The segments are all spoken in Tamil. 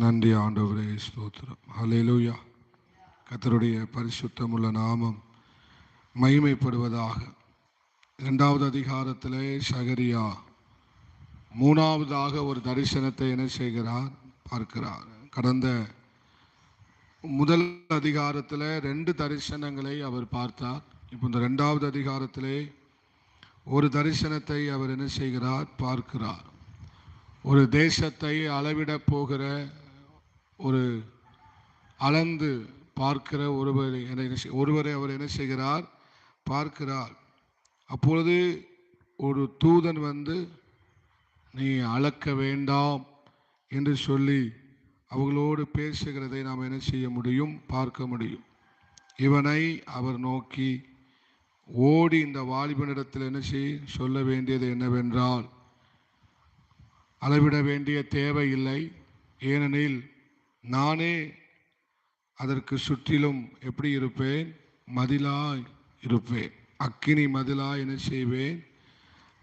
நன்றி ஆண்டவரே ஸ்தோத்திரம். ஹலேலூயா கத்தருடைய பரிசுத்தமுள்ள நாமம் மகிமைப்படுவதாக. இரண்டாவது அதிகாரத்திலே சகரியா மூணாவதாக ஒரு தரிசனத்தை என்ன செய்கிறார்? பார்க்கிறார். கடந்த முதல் அதிகாரத்தில் ரெண்டு தரிசனங்களை அவர் பார்த்தார். இப்போ இந்த ரெண்டாவது அதிகாரத்திலே ஒரு தரிசனத்தை அவர் என்ன செய்கிறார்? பார்க்கிறார். ஒரு தேசத்தை அளவிடப் போகிற ஒரு அளந்து பார்க்கிற ஒருவர் என்ன ஒருவரை அவர் என்ன செய்கிறார்? பார்க்கிறார். அப்பொழுது ஒரு தூதன் வந்து நீ அளக்க வேண்டாம் என்று சொல்லி அவர்களோடு பேசுகிறதை நாம் என்ன செய்ய முடியும்? பார்க்க முடியும். இவனை அவர் நோக்கி ஓடி இந்த வாலிபனிடத்தில் என்ன செய்? சொல்ல வேண்டியது என்னவென்றால் அளவிட வேண்டிய தேவை இல்லை. ஏனெனில் நானே அதற்கு சுற்றிலும் எப்படி இருப்பேன்? மதிலாய் இருப்பேன். அக்கினி மதிலாய் என்ன செய்வேன்.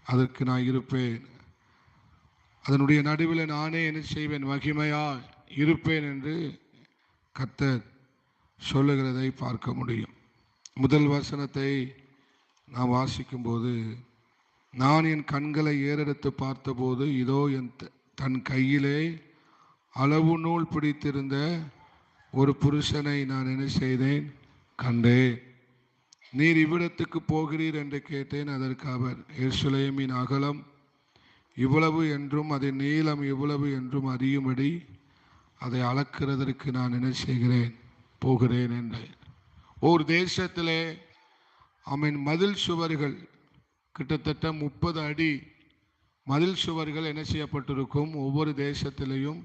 அதற்கு நான் இருப்பேன். அதனுடைய நடுவில் நானே என்ன செய்வேன்? மகிமையாய் இருப்பேன் என்று கத்தர் சொல்லுகிறதை பார்க்க முடியும். முதல் வசனத்தை நான் வாசிக்கும்போது நான் என் கண்களை ஏறெடுத்து பார்த்தபோது இதோ என் த- தன் கையிலே அளவு நூல் பிடித்திருந்த ஒரு புருஷனை நான் என்ன செய்தேன்? கண்டேன். நீர் இவ்விடத்துக்கு போகிறீர் என்று கேட்டேன். அதற்கு அவர் எர்சுலேமின் அகலம் இவ்வளவு என்றும் அதன் நீளம் இவ்வளவு என்றும் அறியும்படி அதை அளக்கிறதற்கு நான் என்ன செய்கிறேன்? போகிறேன் என்றேன். ஒரு தேசத்திலே அவன் மதில் சுவர்கள் கிட்டத்தட்ட முப்பது அடி மதில் சுவர்கள் என்ன செய்யப்பட்டிருக்கும்? ஒவ்வொரு தேசத்திலையும்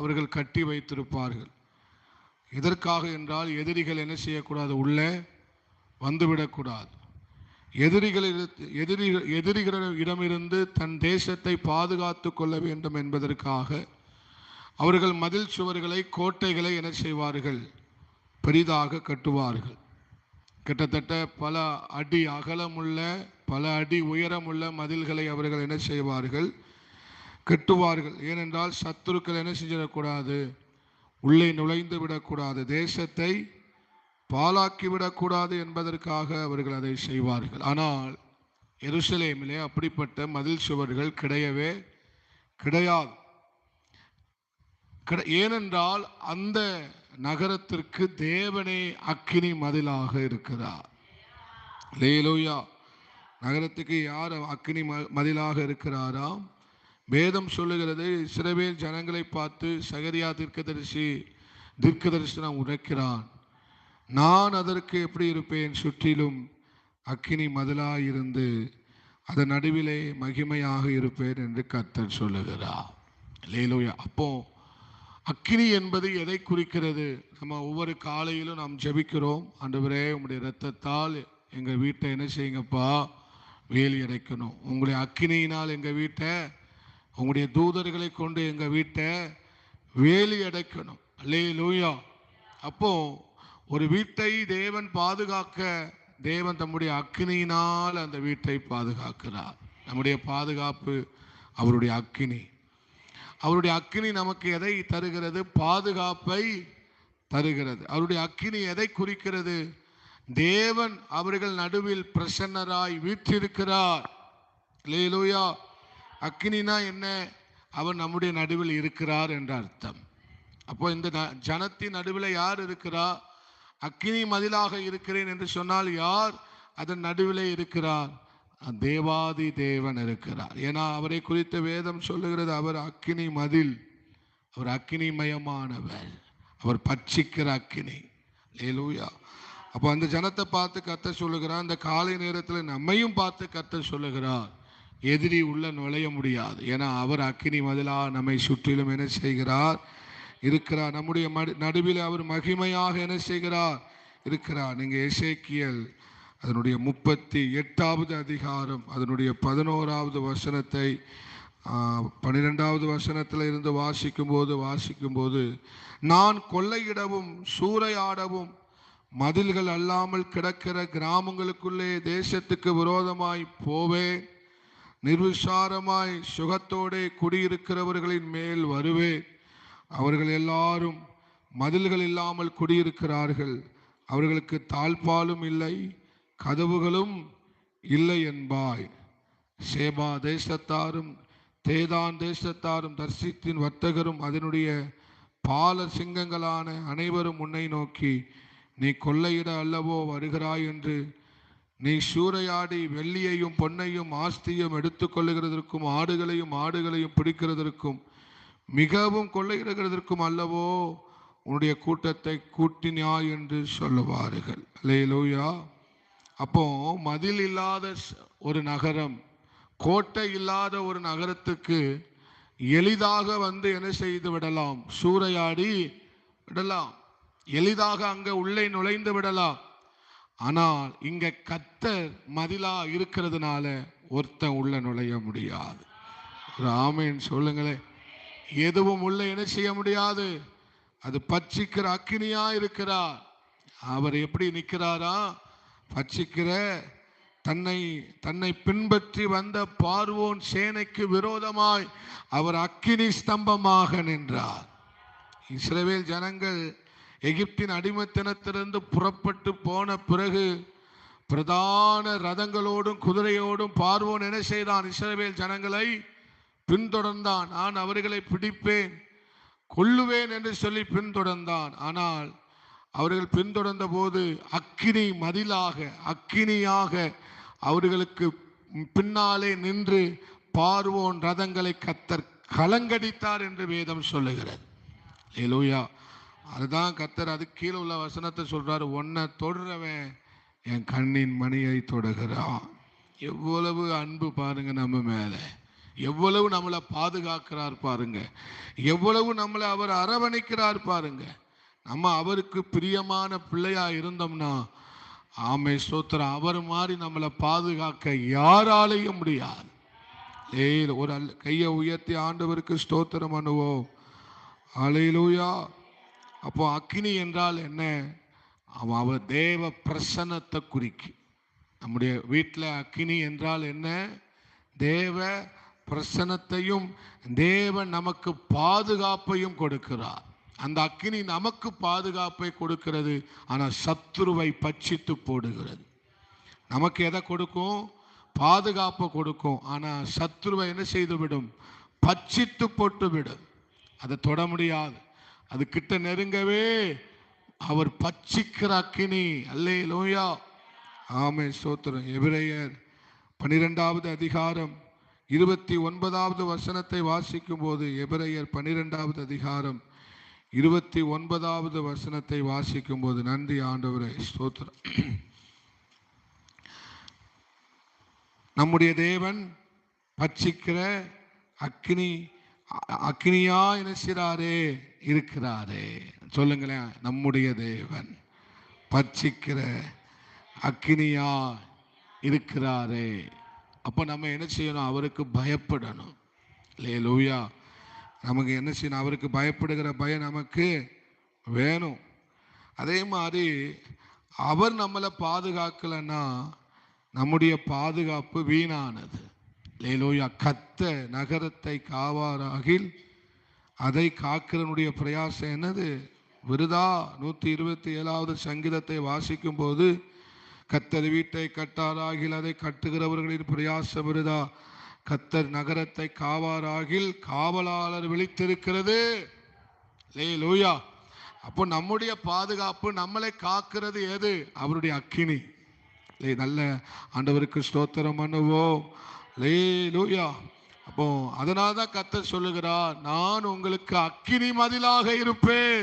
அவர்கள் கட்டி வைத்திருப்பார்கள். எதற்காக என்றால் எதிரிகள் என்ன செய்யக்கூடாது? உள்ளே வந்துவிடக்கூடாது. எதிரிகள் எதிரி எதிரிகளிடமிருந்து தன் தேசத்தை பாதுகாத்து கொள்ள வேண்டும் என்பதற்காக அவர்கள் மதில் சுவர்களை கோட்டைகளை என்ன செய்வார்கள்? பெரிதாக கட்டுவார்கள். கிட்டத்தட்ட பல அடி அகலமுள்ள பல அடி உயரமுள்ள மதில்களை அவர்கள் என்ன செய்வார்கள்? கட்டுவார்கள். ஏனென்றால் சத்துருக்கள் என்ன செஞ்சிடக்கூடாது? உள்ளே நுழைந்து விடக்கூடாது. தேசத்தை பாலாக்கி விடக்கூடாது என்பதற்காக அவர்கள் அதை செய்வார்கள். ஆனால் எருசலேமிலே அப்படிப்பட்ட மதில் சுவர்கள் கிடையவே கிடையாது. ஏனென்றால் அந்த நகரத்திற்கு தேவனே அக்கினி மதிலாக இருக்கிறார். லேலோயா நகரத்துக்கு யார் அக்கினி மதிலாக இருக்கிறாராம்? வேதம் சொல்லுகிறது சிறவேல் ஜனங்களை பார்த்து சகரியா தீர்க்கதரிசி தீர்க்கதரிசனம் உரைக்கிறான். நான் அதற்கு எப்படி இருப்பேன்? சுற்றிலும் அக்கினி மதிலாக இருந்து அதன் நடுவிலே மகிமையாக இருப்பேன் என்று கர்த்தர் சொல்லுகிறார். லேலோயா அப்போ அக்கினி என்பது எதை குறிக்கிறது? நம்ம ஒவ்வொரு காலையிலும் நாம் ஜெபிக்கிறோம். அன்றுவரே உங்களுடைய இரத்தத்தால் எங்கள் வீட்டை என்ன செய்யுங்கப்பா? வேலி அடைக்கணும். உங்களுடைய அக்கினியினால் எங்கள் வீட்டை உங்களுடைய தூதர்களை கொண்டு எங்கள் வீட்டை வேலி அடைக்கணும். அல்லே லூயா அப்போ ஒரு வீட்டை தேவன் பாதுகாக்க தேவன் தம்முடைய அக்கினியினால் அந்த வீட்டை பாதுகாக்கிறார். நம்முடைய பாதுகாப்பு அவருடைய அக்கினி. அவருடைய அக்கினி நமக்கு எதை தருகிறது? பாதுகாப்பை தருகிறது. அவருடைய அக்கினி எதை குறிக்கிறது? தேவன் அவர்கள் நடுவில் பிரசன்னராய் வீற்றிருக்கிறார். லேலூயா அக்னினா என்ன? அவர் நம்முடைய நடுவில் இருக்கிறார் என்ற அர்த்தம். அப்போ இந்த ஜனத்தின் நடுவில் யார் இருக்கிறார் அக்கினி மதிலாக இருக்கிறேன் என்று சொன்னால் யார்? அதன் நடுவில் இருக்கிறார். தேவாதி தேவன் இருக்கிறார். ஏன்னா அவரை குறித்த வேதம் சொல்லுகிறது அவர் அக்கினி மதில் அவர் அக்கினிமயமானவர் அவர் பச்சிக்கிற அக்கினி லேலூயா அப்போ அந்த ஜனத்தை பார்த்து கத்த சொல்லுகிறார். அந்த காலை நேரத்தில் நம்மையும் பார்த்து கத்த சொல்லுகிறார். எதிரி உள்ள நுழைய முடியாது. ஏன்னா அவர் அக்கினி மதிலா நம்மை சுற்றிலும் என்ன செய்கிறார்? இருக்கிறார். நம்முடைய நடுவில் அவர் மகிமையாக என்ன செய்கிறார்? இருக்கிறார். நீங்கள் இசைக்கியல் அதனுடைய முப்பத்தி எட்டாவது அதிகாரம் அதனுடைய பதினோராவது வசனத்தை பன்னிரெண்டாவது வசனத்தில் இருந்து வாசிக்கும்போது வாசிக்கும்போது நான் கொள்ளையிடவும் சூறையாடவும் மதில்கள் அல்லாமல் கிடக்கிற கிராமங்களுக்குள்ளே தேசத்துக்கு விரோதமாய் போவேன். நிர்விசாரமாய் சுகத்தோடே குடியிருக்கிறவர்களின் மேல் வருவே. அவர்கள் எல்லாரும் மதில்கள் இல்லாமல் குடியிருக்கிறார்கள். அவர்களுக்கு தாழ்பாலும் இல்லை கதவுகளும் இல்லை என்பாய். சேபா தேசத்தாரும் தேதான் தேசத்தாரும் தர்சித்தின் வர்த்தகரும் அதனுடைய பால சிங்கங்களான அனைவரும் உன்னை நோக்கி நீ கொள்ளையிட அல்லவோ வருகிறாய் என்று நீ சூறையாடி வெள்ளியையும் பொன்னையும் ஆஸ்தியும் எடுத்துக்கொள்ளுகிறதற்கும் ஆடுகளையும் ஆடுகளையும் பிடிக்கிறதற்கும் மிகவும் கொள்ளையிடுகிறதற்கும் அல்லவோ உன்னுடைய கூட்டத்தை கூட்டினியா என்று சொல்லுவார்கள். லேலோயா அப்போ மதில் இல்லாத ஒரு நகரம் கோட்டை இல்லாத ஒரு நகரத்துக்கு எளிதாக வந்து என்ன செய்து விடலாம்? சூறையாடி விடலாம். எளிதாக அங்கே உள்ளே நுழைந்து விடலாம். ஆனால் இங்க கத்தர் மதிலா இருக்கிறதுனால ஒருத்தன் உள்ள நுழைய முடியாது. ஒரு ஆமேன் சொல்லுங்களேன் எதுவும் உள்ள என்ன செய்ய முடியாது. அது பட்சிக்கிற அக்கினியா இருக்கிறார். அவர் எப்படி நிற்கிறாரா? பச்சிக்கிற தன்னை தன்னை பின்பற்றி வந்த பார்வோன் சேனைக்கு விரோதமாய் அவர் அக்கினி ஸ்தம்பமாக நின்றார். இஸ்ரவேல் ஜனங்கள் எகிப்தின் அடிமைத்தனத்திலிருந்து புறப்பட்டு போன பிறகு பிரதான ரதங்களோடும் குதிரையோடும் பார்வோன் என்ன செய்தான்? இஸ்ரவேல் ஜனங்களை பின்தொடர்ந்தான். நான் அவர்களை பிடிப்பேன் கொல்லுவேன் என்று சொல்லி பின்தொடர்ந்தான். ஆனால் அவர்கள் பின்தொடர்ந்த போது அக்கினி மதிலாக அக்கினியாக அவர்களுக்கு பின்னாலே நின்று பார்வோன் ரதங்களை கத்தர் கலங்கடித்தார் என்று வேதம் சொல்லுகிறது. ஏலூயா அதுதான் கத்தர் அது கீழே உள்ள வசனத்தை சொல்றாரு ஒன்னை தொடுறவன் என் கண்ணின் மணியை தொடுகிறான். எவ்வளவு அன்பு பாருங்க நம்ம மேலே. எவ்வளவு நம்மளை பாதுகாக்கிறார் பாருங்க. எவ்வளவு நம்மளை அவர் அரவணைக்கிறார் பாருங்க. நம்ம அவருக்கு பிரியமான பிள்ளையா இருந்தோம்னா ஆமை ஸ்தோத்திரம் அவர் மாதிரி நம்மளை பாதுகாக்க யாராலையும் முடியாது. ஏய் ஒரு கையை உயர்த்தி ஆண்டவருக்கு ஸ்தோத்திரம் பண்ணுவோம். அலையிலூயா அப்போ அக்னி என்றால் என்ன? அவன் அவர் தேவ பிரசன்னத்தை குறிக்கு நம்முடைய வீட்டில் அக்கினி என்றால் என்ன? தேவ பிரசன்னத்தையும் தேவன் நமக்கு பாதுகாப்பையும் கொடுக்கிறார். அந்த அக்கினி நமக்கு பாதுகாப்பை கொடுக்கிறது ஆனால் சத்துருவை பட்சித்து போடுகிறது. நமக்கு எதை கொடுக்கும்? பாதுகாப்பை கொடுக்கும். ஆனால் சத்துருவை என்ன செய்து விடும் பட்சித்து போட்டு விடும் அதை தொட முடியாது. அது கிட்ட நெருங்கவே அவர் பச்சிக்கிற அக்கினி. அல்லே லோயா ஆமே சோத்திரம் எபிரேயர் பனிரெண்டாவது அதிகாரம். இருபத்தி ஒன்பதாவது வசனத்தை வாசிக்கும் போது எபிரேயர் பனிரெண்டாவது அதிகாரம். இருபத்தி ஒன்பதாவது வசனத்தை வாசிக்கும் போது நன்றி ஆண்டவரே. ஸ்தோத்திரம். நம்முடைய தேவன் பச்சிக்கிற அக்னி அக்னியா என்ன செய்றாரே இருக்கிறாரே. சொல்லுங்களேன் நம்முடைய தேவன் பச்சிக்கிற அக்னியா இருக்கிறாரே. அப்போ நம்ம என்ன செய்யணும்? அவருக்கு பயப்படணும். இல்லையே லூயா நமக்கு என்ன செய்யணும்? அவருக்கு பயப்படுகிற பயம் நமக்கு வேணும். அதே மாதிரி அவர் நம்மளை பாதுகாக்கலைன்னா நம்முடைய பாதுகாப்பு வீணானது. லேலோயா கத்த நகரத்தை காவாராகில் அதை காக்கிறனுடைய பிரயாசம் என்னது? விருதா? நூற்றி இருபத்தி ஏழாவது சங்கீதத்தை வாசிக்கும் போது கத்தர் வீட்டை கட்டாராகில் அதை கட்டுகிறவர்களின் பிரயாசம் விருதா? கத்தர் நகரத்தை காவாராகில் காவலாளர் விழித்திருக்கிறது. லே லூயா அப்போ நம்முடைய பாதுகாப்பு நம்மளை காக்கிறது எது அவருடைய அக்கினி. லே நல்ல ஆண்டவருக்கு ஸ்தோத்திரம் பண்ணுவோம். லே லூயா அப்போ அதனால தான் கத்தர் சொல்லுகிறார் நான் உங்களுக்கு அக்கினி மதிலாக இருப்பேன்.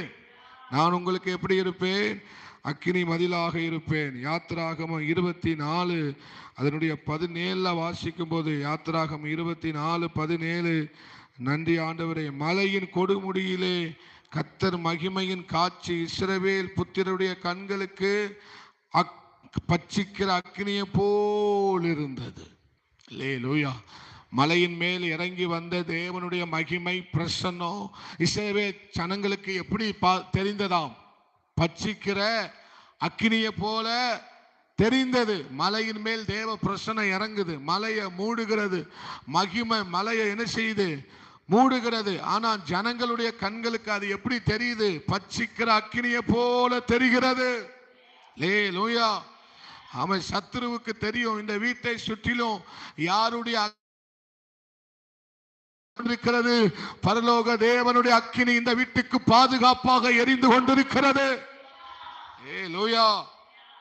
நான் உங்களுக்கு எப்படி இருப்பேன்? அக்கினி மதிலாக இருப்பேன். யாத்திராகமம் இருபத்தி நாலு அதனுடைய பதினேழில் வாசிக்கும் போது யாத்திராகம் இருபத்தி நாலு பதினேழு நன்றி ஆண்டவரே மலையின் கொடுமுடியிலே கத்தர் மகிமையின் காட்சி இஸ்ரவேல் புத்திரருடைய கண்களுக்கு அக் பச்சிக்கிற அக்னியை போல் இருந்தது. லேலூயா மலையின் மேல் இறங்கி வந்த தேவனுடைய மகிமை பிரசன்னம். இசைவே ஜனங்களுக்கு எப்படி பா தெரிந்ததாம்? பட்சிக்கிற அக்கினியை போல தெரிந்தது. மலையின் மேல் தேவ பிரசன்னம் இறங்குது. மலையை மூடுகிறது. மகிமை மலையை என்ன செய்யுது? மூடுகிறது. ஆனால் ஜனங்களுடைய கண்களுக்கு அது எப்படி தெரியுது? பச்சிக்கிற அக்கினியை போல தெரிகிறது. லே லூயா அவன் சத்துருவுக்கு தெரியும் இந்த வீட்டை சுற்றிலும் யாருடைய இருக்கிறது? பரலோக தேவனுடைய அக்கினி இந்த வீட்டுக்கு பாதுகாப்பாக எரிந்து கொண்டிருக்கிறது. ஏ லோயா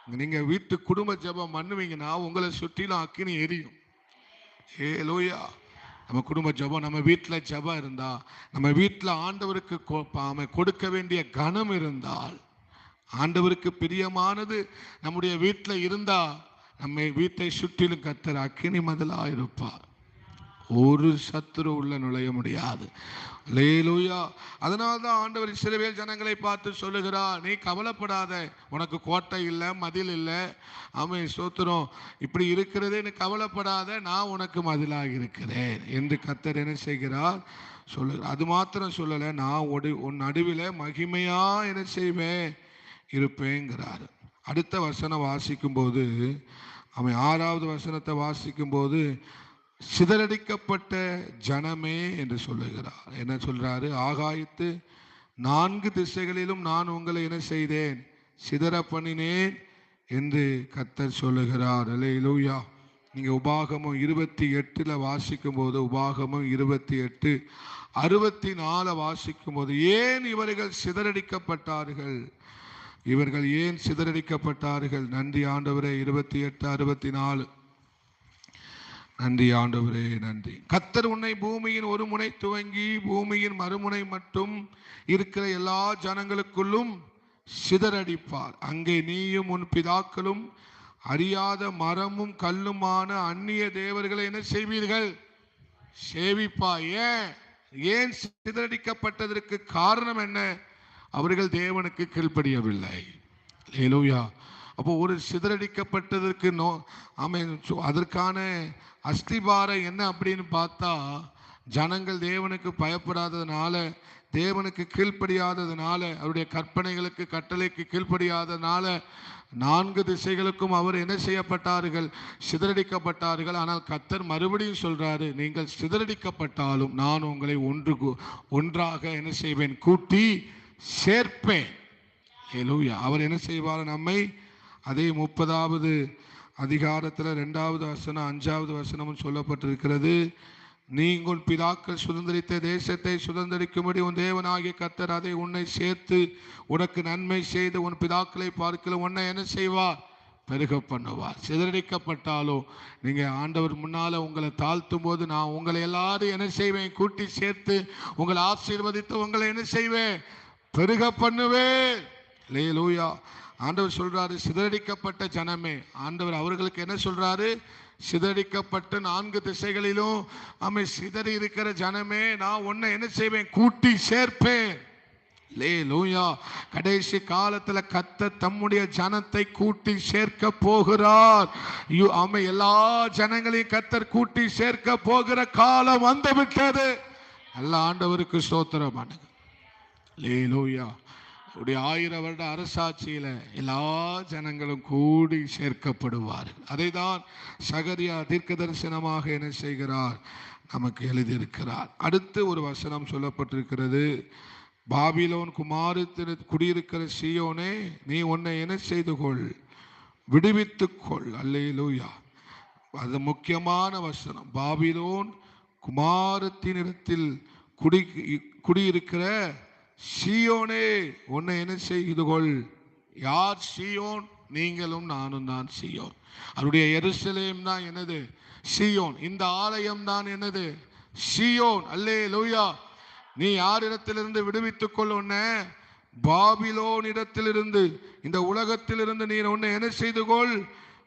நீங்க வீட்டு குடும்ப ஜெபம் பண்ணுவீங்கன்னா உங்களை சுற்றிலும் அக்கினி எரியும். ஏ லோயா நம்ம குடும்ப ஜெபம் நம்ம வீட்டில் ஜபம் இருந்தா நம்ம வீட்டில் ஆண்டவருக்கு கொ- கொடுக்க வேண்டிய கனம் இருந்தால் ஆண்டவருக்கு பிரியமானது நம்முடைய வீட்டில் இருந்தா நம்மை வீட்டை சுற்றிலும் கத்தர் அக்கினி மதிலா இருப்பார் ஒரு சத்துரு உள்ள நுழைய முடியாது. லேலூயா அதனால தான் ஆண்டவர் இஸ்ரவேல் ஜனங்களை பார்த்து சொல்லுகிறார் நீ கவலைப்படாத உனக்கு கோட்டை இல்லை மதில் இல்லை. ஆமை சோத்திரம் இப்படி இருக்கிறதே நீ கவலைப்படாத நான் உனக்கு மதிலாக இருக்கிறேன் என்று கத்தர் என்ன செய்கிறார்? சொல்லு அது மாத்திரம் சொல்லலை நான் ஒடி உன் நடுவில் மகிமையாக என்ன செய்வேன்? இருப்பேங்கிறார். அடுத்த வசனம் வாசிக்கும்போது அவன் ஆறாவது வசனத்தை வாசிக்கும்போது சிதறடிக்கப்பட்ட ஜனமே என்று சொல்லுகிறார். என்ன சொல்றாரு? ஆகாயத்து நான்கு திசைகளிலும் நான் உங்களை என்ன செய்தேன்? சிதற பண்ணினேன் என்று கத்தர் சொல்லுகிறார். அல்லேலூயா. நீங்கள் உபாகமம் இருபத்தி எட்டில் வாசிக்கும் போது உபாகமம் இருபத்தி எட்டு அறுபத்தி நாலு வாசிக்கும் போது ஏன் இவர்கள் சிதறடிக்கப்பட்டார்கள்? இவர்கள் ஏன் சிதறடிக்கப்பட்டார்கள்? நன்றி ஆண்டவரே இருபத்தி எட்டு அறுபத்தி நாலு. நன்றி ஆண்டவரே நன்றி. கத்தர் உன்னை பூமியின் ஒரு முனை துவங்கி பூமியின் மறுமுனை மட்டும் இருக்கிற எல்லா ஜனங்களுக்குள்ளும் சிதறடிப்பார். அங்கே நீயும் உன் பிதாக்களும் அறியாத மரமும் கல்லுமான அந்நிய தேவர்களை என்ன செய்வீர்கள்? சேவிப்பா ஏன்? ஏன் சிதறடிக்கப்பட்டதற்கு காரணம் என்ன? அவர்கள் தேவனுக்கு கீழ்ப்படியவில்லை. லேலூயா அப்போ ஒரு சிதறடிக்கப்பட்டதற்கு நோ ஆமென் அதற்கான அஸ்திபாரம் என்ன அப்படின்னு பார்த்தா ஜனங்கள் தேவனுக்கு பயப்படாததுனால தேவனுக்கு கீழ்ப்படியாததுனால அவருடைய கற்பனைகளுக்கு கட்டளைக்கு கீழ்ப்படியாததுனால நான்கு திசைகளுக்கும் அவர் என்ன செய்யப்பட்டார்கள்? சிதறடிக்கப்பட்டார்கள். ஆனால் கத்தர் மறுபடியும் சொல்றாரு நீங்கள் சிதறடிக்கப்பட்டாலும் நான் உங்களை ஒன்று ஒன்றாக என்ன செய்வேன்? கூட்டி சேர்ப்பேன். ஹalleluya அவர் என்ன செய்வார்? நம்மை அதே முப்பதாவது அதிகாரத்தில் ரெண்டாவது வசனம் அஞ்சாவது வசனமும் சொல்லப்பட்டிருக்கிறது. நீங்கள் பிதாக்கள் சுதந்திரித்த தேசத்தை சுதந்திரிக்கும்படி உன் தேவனாகிய கத்தர் அதை உன்னை சேர்த்து உனக்கு நன்மை செய்து உன் பிதாக்களை பார்க்கல உன்னை என்ன செய்வார்? பெருக பண்ணுவார். சிதறடிக்கப்பட்டாலோ நீங்க ஆண்டவர் முன்னால உங்களை தாழ்த்தும் போது நான் உங்களை எல்லாரும் என்ன செய்வேன்? கூட்டி சேர்த்து உங்களை ஆசீர்வதித்து உங்களை என்ன செய்வேன்? பெருக பண்ணுவேன். லேலூயா ஆண்டவர் சொல்றாரு சிதறடிக்கப்பட்ட ஜனமே. ஆண்டவர் அவர்களுக்கு என்ன சொல்றாரு? சிதறடிக்கப்பட்ட நான்கு திசைகளிலும் அமை சிதறி இருக்கிற ஜனமே நான் உன்னை என்ன செய்வேன்? கூட்டி சேர்ப்பேன். லே லூயா கடைசி காலத்துல கத்த தம்முடைய ஜனத்தை கூட்டி சேர்க்க போகிறார். யு ஆமை எல்லா ஜனங்களையும் கத்தர் கூட்டி சேர்க்க போகிற காலம் வந்து விட்டது. நல்ல ஆண்டவருக்கு சோத்திரமானது பண்ணுங்க லே லூயா உடைய ஆயிரம் வருட அரசாட்சியில் எல்லா ஜனங்களும் கூடி சேர்க்கப்படுவார்கள் அதை தான் சகரியா தீர்க்க தரிசனமாக என்ன செய்கிறார்? நமக்கு எழுதியிருக்கிறார். அடுத்து ஒரு வசனம் சொல்லப்பட்டிருக்கிறது. பாபிலோன் குமாரத்தின் குடியிருக்கிற சியோனே நீ உன்னை என்ன செய்து கொள். விடுவித்துக்கொள் அல்லே லூயா அது முக்கியமான வசனம். பாபிலோன் குமாரத்தினிடத்தில் குடி குடியிருக்கிற சீயோனே உன்னை என்ன செய்து கொள். யார் சீயோன்? நீங்களும் நானும் தான் சீயோன். அவருடைய எருசலேம் தான் என்னது? சீயோன். இந்த ஆலயம் தான் என்னது? சீயோன். அல்லே லூயா நீ யாரிடத்திலிருந்து விடுவித்துக் கொள் பாபிலோன் இடத்திலிருந்து இந்த உலகத்திலிருந்து நீ உன்னை என்ன செய்து கொள்?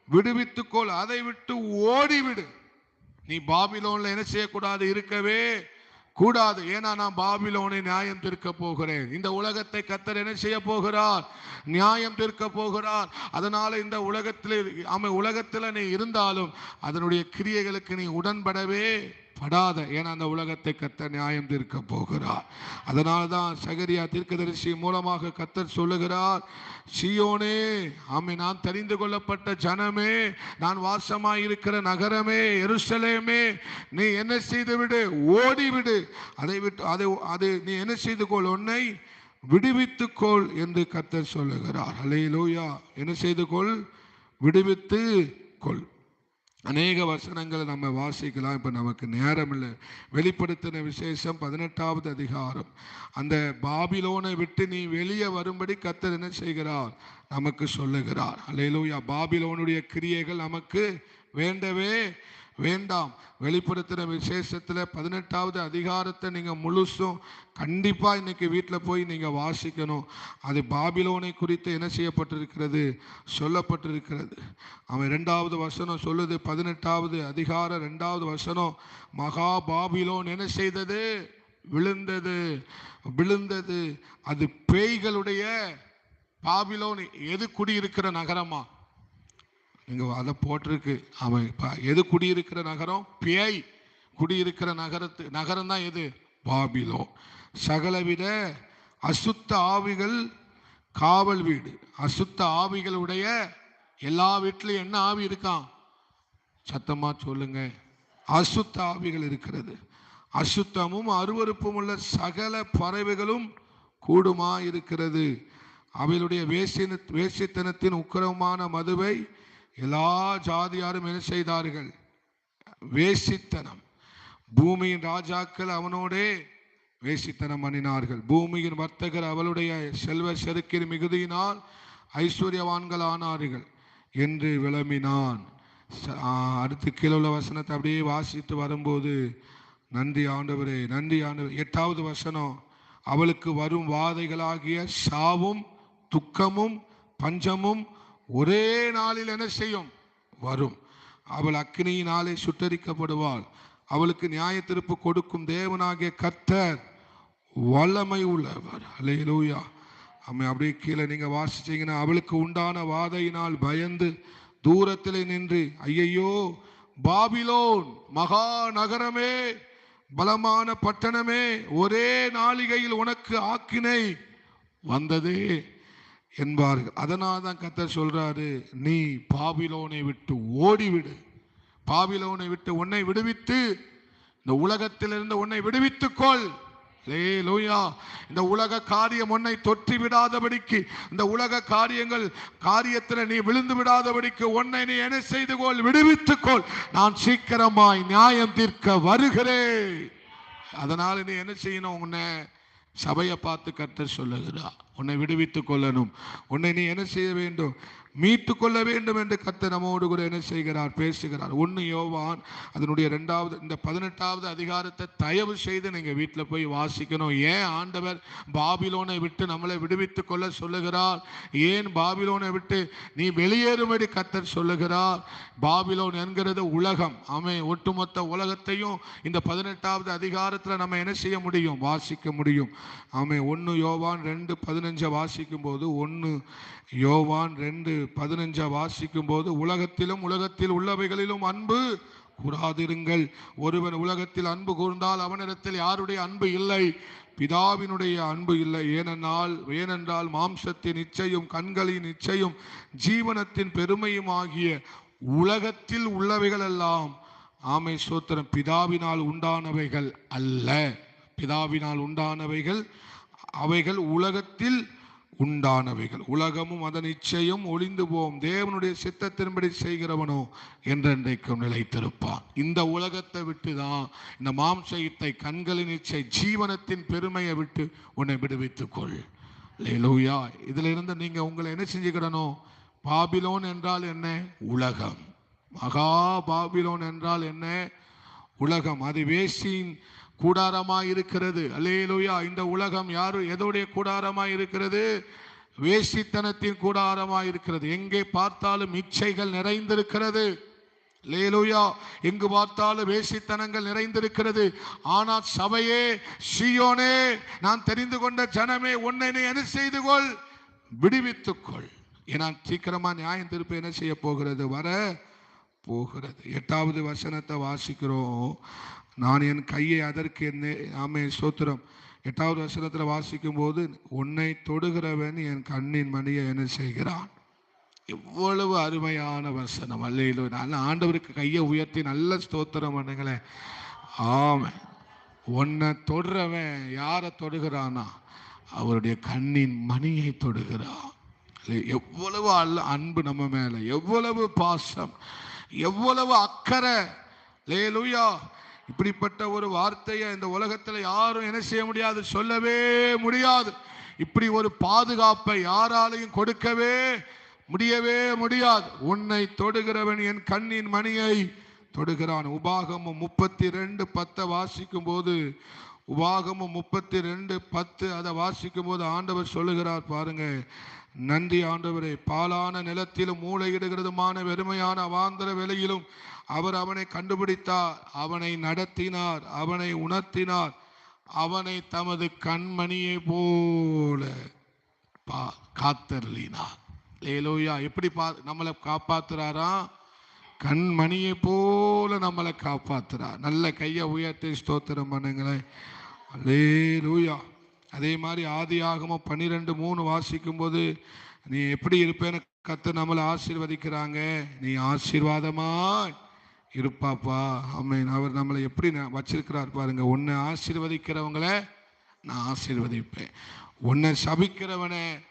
விடுவித்துக் கொள். அதை விட்டு ஓடிவிடு. நீ பாபிலோன்ல என்ன செய்யக்கூடாது? இருக்கவே கூடாது. ஏன்னா நான் பாபிலோனை நியாயம் தீர்க்க போகிறேன். இந்த உலகத்தை கத்தர் என்ன செய்ய போகிறார்? நியாயம் தீர்க்க போகிறார். அதனால இந்த உலகத்தில் அவன் உலகத்தில் நீ இருந்தாலும் அதனுடைய கிரியைகளுக்கு நீ உடன்படவே படாத. ஏன்னா அந்த உலகத்தை கத்த நியாயம் தீர்க்க போகிறார். அதனால தான் சகரியா தீர்க்கதரிசி மூலமாக கத்தர் சொல்லுகிறார் சியோனே ஆமை நான் தெரிந்து கொள்ளப்பட்ட ஜனமே நான் வாசமாய் இருக்கிற நகரமே எருசலேமே நீ என்ன செய்து விடு ஓடிவிடு. அதை விட்டு அதை அது நீ என்ன செய்து கொள் உன்னை விடுவித்துக்கொள் என்று கத்தர் சொல்லுகிறார். அலையிலோயா என்ன செய்து கொள் விடுவித்து கொள் அநேக வசனங்களை நம்ம வாசிக்கலாம். இப்போ நமக்கு நேரம் இல்லை வெளிப்படுத்தின விசேஷம் பதினெட்டாவது அதிகாரம். அந்த பாபிலோனை விட்டு நீ வெளியே வரும்படி கத்தர் என்ன செய்கிறார்? நமக்கு சொல்லுகிறார். அல்லேலூயா பாபிலோனுடைய கிரியைகள் நமக்கு வேண்டவே வேண்டாம். வெளிப்படுத்துகிற விசேஷத்தில் பதினெட்டாவது அதிகாரத்தை நீங்கள் முழுசும் கண்டிப்பாக இன்றைக்கி வீட்டில் போய் நீங்கள் வாசிக்கணும். அது பாபிலோனை குறித்து என்ன செய்யப்பட்டிருக்கிறது? சொல்லப்பட்டிருக்கிறது. அவன் ரெண்டாவது வசனம் சொல்லுது பதினெட்டாவது அதிகாரம் ரெண்டாவது வசனம் மகா பாபிலோன் என்ன செய்தது? விழுந்தது. விழுந்தது. அது பேய்களுடைய பாபிலோன் எது குடியிருக்கிற நகரமா? இங்கே அதை போட்டிருக்கு. அவன் இப்போ எது குடியிருக்கிற நகரம்? பேய். குடியிருக்கிற நகரத்து நகரம் தான் எது பாபிலோ சகலவித அசுத்த ஆவிகள் காவல் வீடு. அசுத்த ஆவிகளுடைய எல்லா வீட்லையும் என்ன ஆவி இருக்கான்? சத்தமாக சொல்லுங்க. அசுத்த ஆவிகள் இருக்கிறது. அசுத்தமும் அருவருப்பும் உள்ள சகல பறவைகளும் கூடுமா இருக்கிறது. அவைகளுடைய வேசின வேசித்தனத்தின் உக்கிரமான மதுவை எல்லா ஜாதியாரும் என்ன செய்தார்கள்? வேசித்தனம். பூமியின் ராஜாக்கள் அவனோடே வேசித்தனம் பண்ணினார்கள். பூமியின் வர்த்தகர் அவளுடைய செல்வ செருக்கின் மிகுதியினால் ஐஸ்வர்யவான்கள் ஆனார்கள் என்று விளம்பினான். ச- அடுத்து கீழே உள்ள வசனத்தை அப்படியே வாசித்து வரும்போது நன்றி ஆண்டவரே நன்றி ஆண்டவர் எட்டாவது வசனம் அவளுக்கு வரும் வாதைகளாகிய சாவும் துக்கமும் பஞ்சமும் ஒரே நாளில் என்ன செய்யும்? வரும். அவள் அக்னியினாலே சுட்டரிக்கப்படுவாள். அவளுக்கு நியாய திருப்பு கொடுக்கும் தேவனாகிய கர்த்தர் வல்லமை உள்ளவர். அல்லேலூயா அம்மை அப்படியே கீழே நீங்கள் வாசிச்சிங்கன்னா அவளுக்கு உண்டான வாதையினால் பயந்து தூரத்தில் நின்று ஐயையோ பாபிலோன் மகா நகரமே பலமான பட்டணமே ஒரே நாளிகையில் உனக்கு ஆக்கினை வந்ததே. என்பார்கள். அதனால தான் கத்தர் சொல்றாரு நீ பாபிலோனை விட்டு ஓடிவிடு. பாபிலோனை விட்டு உன்னை விடுவித்து இந்த உலகத்திலிருந்து உன்னை விடுவித்துக்கொள். லூயா இந்த உலக காரியம் உன்னை தொற்றி விடாதபடிக்கு இந்த உலக காரியங்கள் காரியத்தில் நீ விழுந்து விடாதபடிக்கு உன்னை நீ என்ன செய்து கொள் விடுவித்துக்கொள். நான் சீக்கிரமாய் நியாயம் தீர்க்க வருகிறேன். அதனால நீ என்ன செய்யணும் உன்னை சபையை பார்த்து கர்த்தர் சொல்லுகிறார் உன்னை விடுவித்துக் கொள்ளணும். உன்னை நீ என்ன செய்ய வேண்டும்? மீட்டு கொள்ள வேண்டும் என்று கர்த்தர் நம்மோடு கூட என்ன செய்கிறார் பேசுகிறார். ஒன்று யோவான் அதனுடைய ரெண்டாவது இந்த பதினெட்டாவது அதிகாரத்தை தயவு செய்து நீங்கள் வீட்டில் போய் வாசிக்கணும். ஏன் ஆண்டவர் பாபிலோனை விட்டு நம்மளை விடுவித்துக் கொள்ள சொல்லுகிறார்? ஏன் பாபிலோனை விட்டு நீ வெளியேறும்படி கத்தர் சொல்லுகிறார்? பாபிலோன் என்கிறது உலகம். அமை ஒட்டுமொத்த உலகத்தையும் இந்த பதினெட்டாவது அதிகாரத்தில் நம்ம என்ன செய்ய முடியும்? வாசிக்க முடியும். அமை ஒன்று யோவான் ரெண்டு பதினஞ்சை வாசிக்கும் போது ஒன்று யோவான் ரெண்டு பதினஞ்சை வாசிக்கும் போது உலகத்திலும் உலகத்தில் உள்ளவைகளிலும் அன்பு கூறாதிருங்கள். ஒருவன் உலகத்தில் அன்பு கூர்ந்தால் அவனிடத்தில் யாருடைய அன்பு இல்லை? பிதாவினுடைய அன்பு இல்லை. ஏனென்றால் ஏனென்றால் மாம்சத்தின் இச்சையும் கண்களின் இச்சையும் ஜீவனத்தின் பெருமையும் ஆகிய உலகத்தில் உள்ளவைகள் எல்லாம் ஆமை சோத்திரம் பிதாவினால் உண்டானவைகள் அல்ல. பிதாவினால் உண்டானவைகள் அவைகள் உலகத்தில் உண்டானவைகள். உலகமும் அதன் இச்சையும் ஒளிந்து போம். தேவனுடைய சித்தத்தின்படி செய்கிறவனோ என்றென்றைக்கும் நிலைத்திருப்பான். இந்த உலகத்தை விட்டு தான் இந்த மாம்சயத்தை கண்களின் இச்சை ஜீவனத்தின் பெருமையை விட்டு உன்னை விடுவித்துக்கொள் லேலூயா இதுல இருந்து நீங்க உங்களை என்ன செஞ்சுக்கிடணும் பாபிலோன் என்றால் என்ன? உலகம். மகா பாபிலோன் என்றால் என்ன? உலகம். அது வேசியின் கூடாரமாக இருக்கிறது. அல்லேலோயா. இந்த உலகம் யாரு? எதோடைய கூடாரமாக இருக்கிறது? வேசித்தனத்தின் கூடாரமாய் இருக்கிறது. எங்கே பார்த்தாலும் இச்சைகள் நிறைந்திருக்கிறது. லேலுயா எங்கு பார்த்தாலும் வேசித்தனங்கள் நிறைந்திருக்கிறது. ஆனால் சபையே சியோனே நான் தெரிந்து கொண்ட ஜனமே உன்னை நீ என்ன செய்து கொள்? விடுவித்துக்கொள் ஏன்னா சீக்கிரமா நியாயம் திருப்பி என்ன செய்ய போகிறது? வர போகிறது. எட்டாவது வசனத்தை வாசிக்கிறோம். நான் என் கையை அதற்கு என்ன ஆமே சோத்திரம் எட்டாவது வசனத்தில் வாசிக்கும் போது உன்னை தொடுகிறவன் என் கண்ணின் மணியை என்ன செய்கிறான்? எவ்வளவு அருமையான வசனம். அல்லையிலோ நல்ல ஆண்டவருக்கு கையை உயர்த்தி நல்ல ஸ்தோத்திரம் பண்ணுங்களேன் ஆமை உன்னை தொடுறவன் யாரை தொடுகிறானா? அவருடைய கண்ணின் மணியை தொடுகிறான். எவ்வளவு அல்ல அன்பு நம்ம மேல எவ்வளவு பாசம் எவ்வளவு அக்கறை. லேலுயா இப்படிப்பட்ட ஒரு வார்த்தையை இந்த உலகத்துல யாரும் என்ன செய்ய முடியாது சொல்லவே முடியாது. இப்படி ஒரு பாதுகாப்பை யாராலையும் கொடுக்கவே முடியவே முடியாது. உன்னை தொடுகிறவன் என் கண்ணின் மணியை தொடுகிறான். உபாகமும் முப்பத்தி ரெண்டு பத்தை வாசிக்கும் போது உபாகமும் முப்பத்தி ரெண்டு பத்து அதை வாசிக்கும் போது ஆண்டவர் சொல்லுகிறார் பாருங்க நன்றி ஆண்டவரே பாலான நிலத்திலும் மூளையிடுகிறதுமான வெறுமையான அவாந்தர வெளியிலும். அவர் அவனை கண்டுபிடித்தார் அவனை நடத்தினார் அவனை உணர்த்தினார் அவனை தமது கண்மணியை போல பா காத்தருளினார். லேலோயா எப்படி பா நம்மளை காப்பாத்துறாரா கண்மணியை போல நம்மளை காப்பாத்துறா நல்ல கையை உயர்த்தி ஸ்தோத்திரம் பண்ணுங்களேன். லேலூயா அதே மாதிரி ஆதி ஆகமம் பன்னிரெண்டு மூணு வாசிக்கும் போது நீ எப்படி இருப்பேன்னு கத்து நம்மளை ஆசீர்வதிக்கிறாங்க. நீ ஆசீர்வாதமாய் இருப்பாப்பா. அம்மன் அவர் நம்மளை எப்படி வச்சிருக்கிறார் பாருங்க. உன்னை ஆசீர்வதிக்கிறவங்கள நான் ஆசீர்வதிப்பேன். உன்னை சபிக்கிறவனை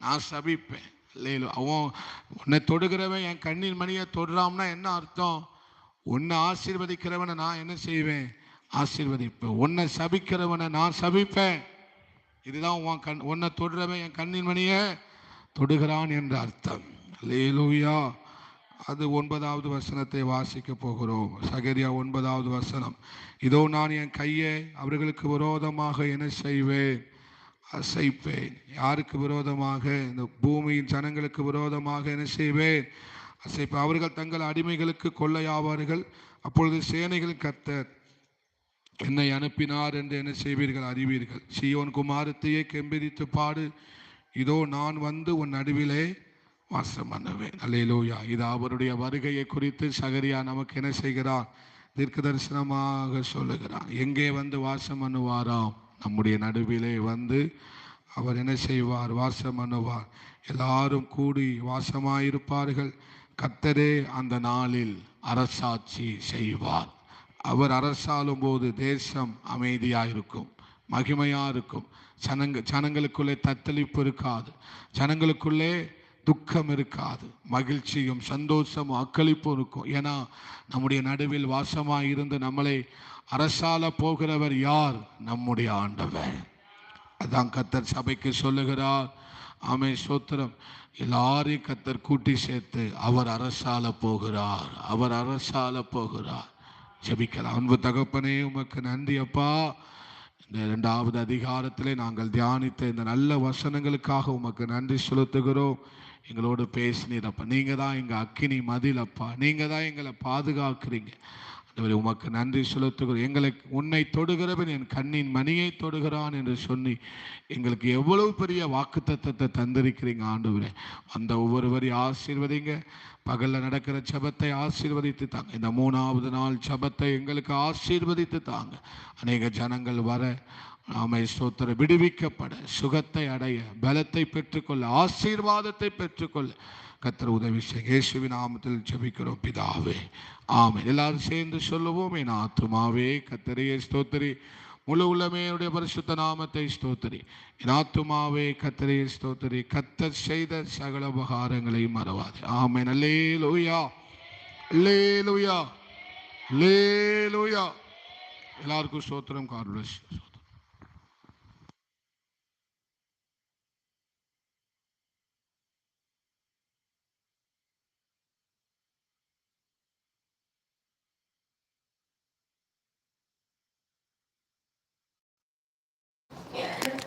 நான் சபிப்பேன். இல்லையில அவன் உன்னை தொடுகிறவன் என் கண்ணின் மணியை தொடுறான்னா என்ன அர்த்தம்? உன்னை ஆசீர்வதிக்கிறவனை நான் என்ன செய்வேன்? ஆசீர்வதிப்பேன். உன்னை சபிக்கிறவனை நான் சபிப்பேன். இதுதான் உன் கண் உன்னை தொடுறவன் என் கண்ணின் மணியை தொடுகிறான் என்ற அர்த்தம். லேலூயா அது ஒன்பதாவது வசனத்தை வாசிக்க போகிறோம். சகரியா ஒன்பதாவது வசனம். இதோ நான் என் கையை அவர்களுக்கு விரோதமாக என்ன செய்வேன்? அசைப்பேன். யாருக்கு விரோதமாக? இந்த பூமியின் ஜனங்களுக்கு விரோதமாக என்ன செய்வேன்? அசைப்பேன். அவர்கள் தங்கள் அடிமைகளுக்கு கொள்ளையாவார்கள். அப்பொழுது சேனைகள் கர்த்தர் என்னை அனுப்பினார் என்று என்ன செய்வீர்கள்? அறிவீர்கள். சீயோன் குமாரத்தையே கெம்பிரித்து பாடு. இதோ நான் வந்து உன் நடுவிலே வாசம் பண்ணுவேன் அல்லேலூயா. இது அவருடைய வருகையை குறித்து சகரியா நமக்கு என்ன செய்கிறார்? தீர்க்க தரிசனமாக சொல்லுகிறார். எங்கே வந்து வாசம் பண்ணுவாராம் நம்முடைய நடுவிலே வந்து அவர் என்ன செய்வார்? வாசம் பண்ணுவார் எல்லாரும் கூடி வாசமாயிருப்பார்கள். கத்தரே அந்த நாளில் அரசாட்சி செய்வார். அவர் அரசாலும் போது தேசம் அமைதியாக இருக்கும் மகிமையாக இருக்கும் சனங்க ஜனங்களுக்குள்ளே தத்தளிப்பு இருக்காது. சனங்களுக்குள்ளே துக்கம் இருக்காது. மகிழ்ச்சியும் சந்தோஷமும் அக்களிப்பும் இருக்கும். ஏன்னா நம்முடைய நடுவில் வாசமாக இருந்து நம்மளை அரசால போகிறவர் யார்? நம்முடைய ஆண்டவர். அதான் கத்தர் சபைக்கு சொல்லுகிறார். ஆமை சோத்திரம். எல்லாரையும் கத்தர் கூட்டி சேர்த்து அவர் அரசால போகிறார். அவர் அரசால போகிறார். ஜபிக்கலாம் அன்பு தகப்பனே உமக்கு நன்றி அப்பா. இந்த இரண்டாவது அதிகாரத்திலே நாங்கள் தியானித்த இந்த நல்ல வசனங்களுக்காக உமக்கு நன்றி செலுத்துகிறோம். எங்களோடு பேசினீரப்பா நீங்கள் தான் எங்கள் அக்கினி மதில் அப்பா. தான் எங்களை பாதுகாக்கிறீங்க. அதுவரை உமக்கு நன்றி செலுத்துகிறோம். எங்களை உன்னை தொடுகிறவன் என் கண்ணின் மணியை தொடுகிறான் என்று சொல்லி எங்களுக்கு எவ்வளவு பெரிய வாக்குத்தத்தத்தை தந்திருக்கிறீங்க ஆண்டு அந்த ஒவ்வொருவரையும் ஆசீர்வதிங்க. பகல்ல நடக்கிற ஜெபத்தை ஆசீர்வதித்து தாங்க. இந்த மூணாவது நாள் சபத்தை எங்களுக்கு ஆசீர்வதித்து தாங்க. அநேக ஜனங்கள் வர ஆமை ஸ்தோத்திர விடுவிக்கப்பட சுகத்தை அடைய பலத்தை பெற்றுக்கொள்ள ஆசீர்வாதத்தை பெற்றுக்கொள்ள கத்திர உதவி செய்ய. இயேசுவின் நாமத்தில் ஜெபிக்கிறோம் பிதாவே. ஆமை எல்லாரும் சேர்ந்து சொல்லுவோம் என் ஆத்துமாவே கத்திரையே ஸ்தோத்திரி. முழு உள்ளமையுடைய பரிசுத்த நாமத்தை ஸ்தோத்திரி. ஆத்துமாவே கத்தரையே ஸ்தோத்திரி. கத்தர் செய்த சகல உபகாரங்களையும் மறவாது. லே லோய்யா லே லோயா எல்லாருக்கும் ஸ்தோத்திரம். கார்டு Yeah.